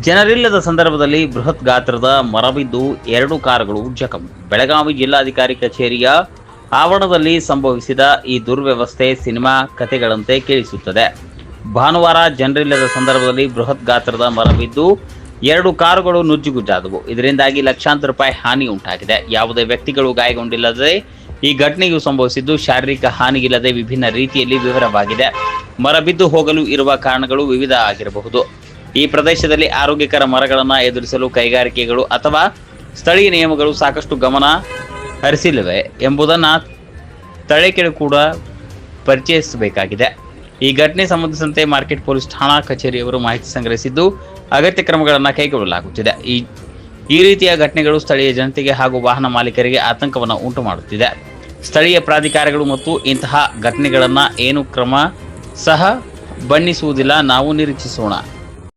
ಜನರಿಲ್ಲದ ಸಂದರ್ಭದಲ್ಲಿ ಬೃಹತ್ ಗಾತ್ರದ ಮರಬಿದ್ದು ಎರಡು ಕಾರುಗಳು ಜಖಂ. ಬೆಳಗಾವಿ ಜಿಲ್ಲಾಧಿಕಾರಿ ಕಚೇರಿಯ ಆವರಣದಲ್ಲಿ ಸಂಭವಿಸಿದ ಈ ದುರ್ವ್ಯವಸ್ಥೆ ಸಿನಿಮಾ ಕಥೆಗಳಂತೆ ಕೇಳಿಸುತ್ತದೆ. ಭಾನುವಾರ ಜನರಿಲ್ಲದ ಸಂದರ್ಭದಲ್ಲಿ ಬೃಹತ್ ಗಾತ್ರದ ಮರ ಬಿದ್ದು ಎರಡು ಕಾರುಗಳು ನುಜ್ಜುಗುಜ್ಜಾದವು. ಇದರಿಂದಾಗಿ ಲಕ್ಷಾಂತರ ರೂಪಾಯಿ ಹಾನಿ ಉಂಟಾಗಿದೆ. ಯಾವುದೇ ವ್ಯಕ್ತಿಗಳು ಗಾಯಗೊಂಡಿಲ್ಲದೆ ಈ ಘಟನೆಯು ಸಂಭವಿಸಿದ್ದು ಶಾರೀರಿಕ ಹಾನಿಗಿಲ್ಲದೆ ವಿಭಿನ್ನ ರೀತಿಯಲ್ಲಿ ವಿವರವಾಗಿದೆ. ಮರ ಬಿದ್ದು ಹೋಗಲು ಇರುವ ಕಾರಣಗಳು ವಿವಿಧ ಆಗಿರಬಹುದು. ಈ ಪ್ರದೇಶದಲ್ಲಿ ಆರೋಗ್ಯಕರ ಮರಗಳನ್ನು ಎದುರಿಸಲು ಕೈಗಾರಿಕೆಗಳು ಅಥವಾ ಸ್ಥಳೀಯ ನಿಯಮಗಳು ಸಾಕಷ್ಟು ಗಮನ ಹರಿಸಿಲ್ಲವೆ ಎಂಬುದನ್ನು ತಳೆಕೆಳು ಕೂಡ ಪರಿಚಯಿಸಬೇಕಾಗಿದೆ. ಈ ಘಟನೆ ಸಂಬಂಧಿಸಿದಂತೆ ಮಾರ್ಕೆಟ್ ಪೊಲೀಸ್ ಠಾಣಾ ಕಚೇರಿಯವರು ಮಾಹಿತಿ ಸಂಗ್ರಹಿಸಿದ್ದು, ಅಗತ್ಯ ಕ್ರಮಗಳನ್ನು ಕೈಗೊಳ್ಳಲಾಗುತ್ತಿದೆ. ಈ ಈ ರೀತಿಯ ಘಟನೆಗಳು ಸ್ಥಳೀಯ ಜನತೆಗೆ ಹಾಗೂ ವಾಹನ ಮಾಲೀಕರಿಗೆ ಆತಂಕವನ್ನು ಉಂಟು ಮಾಡುತ್ತಿದೆ ಸ್ಥಳೀಯ ಪ್ರಾಧಿಕಾರಗಳು ಮತ್ತು ಇಂತಹ ಘಟನೆಗಳನ್ನು ಏನು ಕ್ರಮ ಸಹ ಬಣ್ಣಿಸುವುದಿಲ್ಲ. ನಾವು ನಿರೀಕ್ಷಿಸೋಣ.